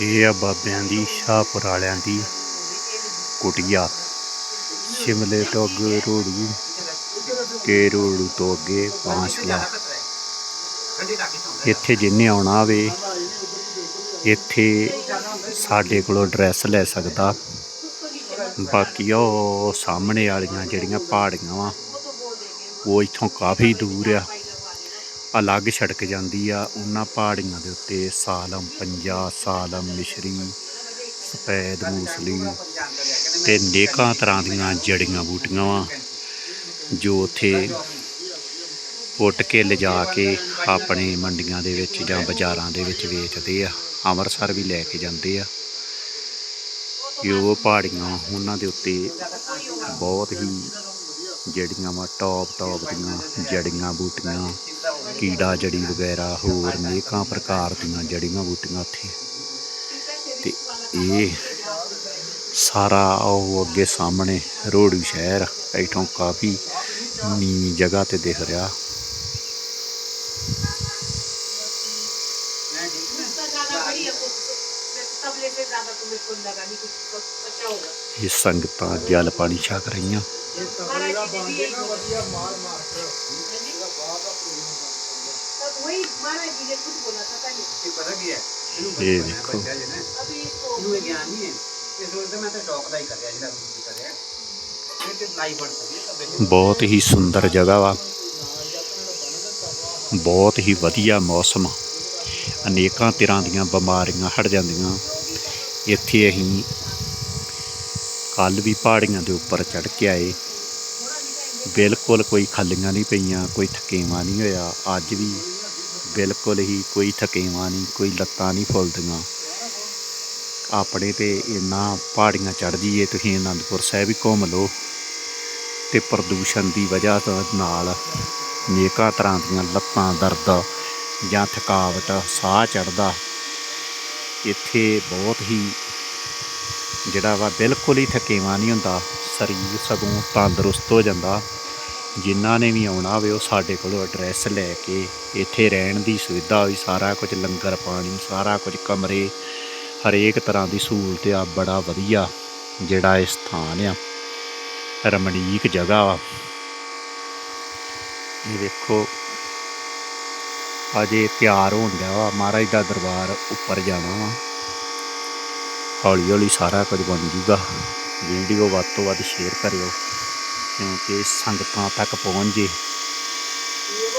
ਇਹ ਆ ਬਾਬਿਆਂ ਦੀ, ਸ਼ਾਹਪੁਰ ਵਾਲਿਆਂ ਦੀ ਕੁਟੀਆ। ਸ਼ਿਮਲੇ ਤੋਂ ਅੱਗੇ ਰੋੜੂ ਤੇ ਰੋੜੂ ਤੋਂ ਅੱਗੇ ਪਾਂਚਲਾ ਇੱਥੇ ਜਿੰਨੇ ਆਉਣਾ ਹੋਵੇ ਇੱਥੇ ਸਾਡੇ ਕੋਲੋਂ ਡਰੈਸ ਲੈ ਸਕਦਾ। ਬਾਕੀ ਉਹ ਸਾਹਮਣੇ ਵਾਲੀਆਂ ਜਿਹੜੀਆਂ ਪਹਾੜੀਆਂ ਵਾ, ਉਹ ਇੱਥੋਂ ਕਾਫੀ ਦੂਰ ਆ। ਅਲੱਗ ਛੜਕ ਜਾਂਦੀ ਆ ਉਹਨਾਂ ਪਹਾੜੀਆਂ ਦੇ ਉੱਤੇ, ਸਾਲਮ ਪੰਜਾ, ਸਾਲਮ ਮਿਸ਼ਰੀ, ਸਫੈਦ ਮੂਸਲੀ ਤੇ ਨੇਕਾਂ ਤਰ੍ਹਾਂ ਦੀਆਂ ਜੜੀਆਂ ਬੂਟੀਆਂ ਵਾ, ਜੋ ਉੱਥੇ ਪੁੱਟ ਕੇ ਲਿਜਾ ਕੇ ਆਪਣੇ ਮੰਡੀਆਂ ਦੇ ਵਿੱਚ ਜਾਂ ਬਾਜ਼ਾਰਾਂ ਦੇ ਵਿੱਚ ਵੇਚਦੇ ਆ, ਅੰਮ੍ਰਿਤਸਰ ਵੀ ਲੈ ਕੇ ਜਾਂਦੇ ਆ। ਕਿ ਉਹ ਪਹਾੜੀਆਂ ਉਹਨਾਂ ਦੇ ਉੱਤੇ ਬਹੁਤ ਹੀ ਜਿਹੜੀਆਂ ਵਾ ਟੌਪ ਟੌਪ ਦੀਆਂ ਜੜੀਆਂ ਬੂਟੀਆਂ, ਕੀੜਾ ਜੜੀ ਵਗੈਰਾ, ਹੋਰ ਅਨੇਕਾਂ ਪ੍ਰਕਾਰ ਦੀਆਂ ਜੜੀਆਂ ਬੂਟੀਆਂ ਉੱਥੇ। ਤੇ ਇਹ ਸਾਰਾ ਉਹ ਅੱਗੇ ਸਾਹਮਣੇ ਰੋੜੀ ਸ਼ਹਿਰ, ਇਥੋਂ ਕਾਫੀ ਨੀਵੀਂ ਜਗ੍ਹਾ ਤੇ ਦਿਖ ਰਿਹਾ। ਇਹ ਸੰਗਤਾਂ ਜਲ ਪਾਣੀ ਛਕ ਰਹੀਆਂ। से ज्यादा तो मेरे को लगा नहीं कुछ तो बचा होगा ਇਹ ਸੰਗਤਾਂ ਜਲ ਪਾਣੀ ਛਕ ਰਹੀਆਂ महाराज जी ने भी यही बोला तब वही महाराज जी ने खुद बोला था पहले ਪਤਾ ਕੀ ਹੈ ਇਹਨੂੰ ਇਹ ਦੇਖੋ अभी इसको ਇਹਨੂੰ ਇਹ ਗਿਆਨ ਨਹੀਂ ਹੈ ਇਹ ਸੋਚਦਾ ਮੈਂ ਤਾਂ ਸ਼ੌਕ ਦਾ ਹੀ ਕਰ ਰਿਹਾ ਜਿਹੜਾ ਕੁਝ ਵੀ ਕਰ ਰਿਹਾ ਇਹ ਤੇ ਲਾਈਫ ਬਣ ਸਕਦੀ ਹੈ ਤਾਂ ਬਹੁਤ ਹੀ ਸੁੰਦਰ ਜਗ੍ਹਾ ਵਾ ਬਹੁਤ ਹੀ ਵਧੀਆ ਮੌਸਮ ਅਨੇਕਾਂ ਤਰ੍ਹਾਂ ਦੀਆਂ ਬਿਮਾਰੀਆਂ ਹਟ ਜਾਂਦੀਆਂ ਇੱਥੇ ਅਸੀਂ ਕੱਲ ਵੀ ਪਹਾੜੀਆਂ ਦੇ ਉੱਪਰ ਚੜ ਕੇ ਆਏ ਬਿਲਕੁਲ ਕੋਈ ਖਾਲੀਆਂ ਨਹੀਂ ਪਈਆਂ, ਕੋਈ ਥਕੇਵਾ ਨਹੀਂ ਹੋਇਆ। ਅੱਜ ਵੀ ਬਿਲਕੁਲ ਹੀ ਕੋਈ ਥਕੇਵਾ ਨਹੀਂ, ਕੋਈ ਲੱਤਾਂ ਨਹੀਂ ਫੁੱਲਦੀਆਂ। ਆਪਣੇ ਤੇ ਇੰਨਾ ਪਹਾੜੀਆਂ ਚੜ ਜੀਏ ਤੁਸੀਂ ਅਨੰਦਪੁਰ ਸਾਹਿਬ ਹੀ ਘੁੰਮ ਲਓ। ਤੇ ਪ੍ਰਦੂਸ਼ਣ ਦੀ ਵਜ੍ਹਾ ਨਾਲ ਨੇਕਾਂ ਤਰ੍ਹਾਂ ਦੀਆਂ ਲੱਤਾਂ ਦਰਦ ਜਾਂ ਥਕਾਵਟ, ਸਾਹ ਚੜਦਾ ਇੱਥੇ ਬਹੁਤ ਹੀ ਜਿਹੜਾ ਵਾ ਬਿਲਕੁਲ ਹੀ ਥਕੇਵਾ ਨਹੀਂ ਹੁੰਦਾ। ਸਰੀਰ ਸਗੋਂ ਤੰਦਰੁਸਤ ਹੋ ਜਾਂਦਾ। ਜਿਨ੍ਹਾਂ ਨੇ ਵੀ ਆਉਣਾ ਹੋਵੇ ਉਹ ਸਾਡੇ ਕੋਲੋਂ ਐਡਰੈਸ ਲੈ ਕੇ ਇੱਥੇ ਰਹਿਣ ਦੀ ਸੁਵਿਧਾ ਹੋਈ ਸਾਰਾ ਕੁਝ ਲੰਗਰ ਪਾਣੀ, ਸਾਰਾ ਕੁਝ ਕਮਰੇ, ਹਰੇਕ ਤਰ੍ਹਾਂ ਦੀ ਸਹੂਲਤ ਆ, ਬੜਾ ਵਧੀਆ ਜਿਹੜਾ ਇਹ ਸਥਾਨ ਆ। ਰਮਣੀਕ ਜਗ੍ਹਾ ਵਾ। ਇਹ ਵੇਖੋ, ਅਜੇ ਤਿਆਰ ਹੋਣ ਡਿਆ ਵਾ, ਮਹਾਰਾਜ ਦਾ ਦਰਬਾਰ ਉੱਪਰ ਜਾਣਾ ਵਾ। ਹੌਲੀ ਹੌਲੀ ਸਾਰਾ ਕੁਝ ਬਣ ਜੂਗਾ। ਵੀਡੀਓ ਵੱਧ ਤੋਂ ਵੱਧ ਸ਼ੇਅਰ ਕਰਿਓ, ਕਿਉਂਕਿ ਸੰਗਤਾਂ ਤੱਕ ਪਹੁੰਚ ਜੇ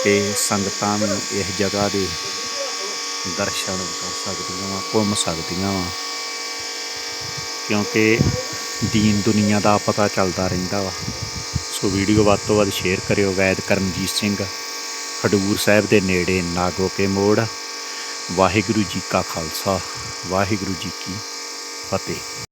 ਤੇ ਸੰਗਤਾਂ ਵੀ ਇਸ ਜਗ੍ਹਾ ਦੇ ਦਰਸ਼ਨ ਕਰ ਸਕਦੀਆਂ ਵਾ, ਘੁੰਮ ਸਕਦੀਆਂ ਵਾ। ਕਿਉਂਕਿ ਦੀਨ ਦੁਨੀਆ ਦਾ ਪਤਾ ਚੱਲਦਾ ਰਹਿੰਦਾ ਵਾ। ਸੋ ਵੀਡੀਓ ਵੱਧ ਤੋਂ ਵੱਧ ਸ਼ੇਅਰ ਕਰਿਓ। ਵੈਦ ਕਰਮਜੀਤ ਸਿੰਘ, ਖਡੂਰ ਸਾਹਿਬ ਦੇ ਨੇੜੇ ਨਾਗੋਕੇ ਮੋੜ। ਵਾਹਿਗੁਰੂ ਜੀ ਕਾ ਖਾਲਸਾ, ਵਾਹਿਗੁਰੂ ਜੀ ਕੀ ਫਤਿਹ।